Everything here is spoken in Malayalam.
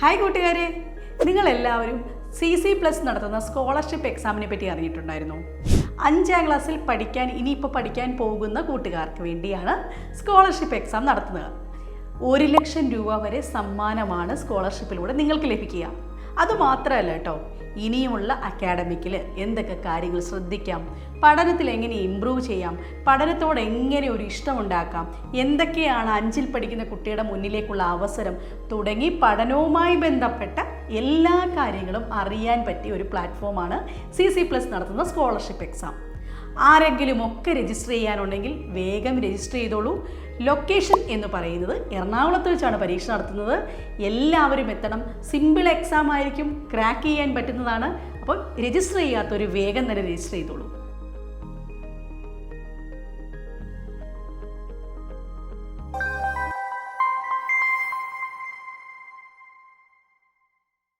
ഹായ് കൂട്ടുകാരെ. നിങ്ങളെല്ലാവരും സി സി പ്ലസ് നടത്തുന്ന സ്കോളർഷിപ്പ് എക്സാമിനെ പറ്റി അറിഞ്ഞിട്ടുണ്ടായിരുന്നു. അഞ്ചാം ക്ലാസ്സിൽ പഠിക്കാൻ ഇനിയിപ്പോൾ പഠിക്കാൻ പോകുന്ന കൂട്ടുകാർക്ക് വേണ്ടിയാണ് സ്കോളർഷിപ്പ് എക്സാം നടത്തുന്നത്. ഒരു ലക്ഷം രൂപ വരെ സമ്മാനമാണ് സ്കോളർഷിപ്പിലൂടെ നിങ്ങൾക്ക് ലഭിക്കുക. അതുമാത്രമല്ല കേട്ടോ ഇനിയുമുള്ള അക്കാഡമിക്കിൽ എന്തൊക്കെ കാര്യങ്ങൾ ശ്രദ്ധിക്കാം? പഠനത്തിൽ എങ്ങനെ ഇമ്പ്രൂവ് ചെയ്യാം? പഠനത്തോട് എങ്ങനെ ഒരു ഇഷ്ടമുണ്ടാക്കാം? എന്തൊക്കെയാണ് അഞ്ചിൽ പഠിക്കുന്ന കുട്ടിയുടെ മുന്നിലേക്കുള്ള അവസരം? തുടങ്ങി പഠനവുമായി ബന്ധപ്പെട്ട എല്ലാ കാര്യങ്ങളും അറിയാൻ പറ്റിയ ഒരു പ്ലാറ്റ്ഫോമാണ് സി സി പ്ലസ് നടത്തുന്ന സ്കോളർഷിപ്പ് എക്സാം ആരെങ്കിലും ഒക്കെ രജിസ്റ്റർ ചെയ്യാനുണ്ടെങ്കിൽ വേഗം രജിസ്റ്റർ ചെയ്തോളൂ. ലൊക്കേഷൻ എന്ന് പറയുന്നത് എറണാകുളത്ത് വെച്ചാണ് പരീക്ഷ നടത്തുന്നത്. എല്ലാവരും എത്തണം. സിമ്പിൾ എക്സാം ആയിരിക്കും. ക്രാക്ക് ചെയ്യാൻ പറ്റുന്നതാണ്. അപ്പോൾ രജിസ്റ്റർ ചെയ്യാത്തൊരു വേഗം തന്നെ രജിസ്റ്റർ ചെയ്തോളൂ.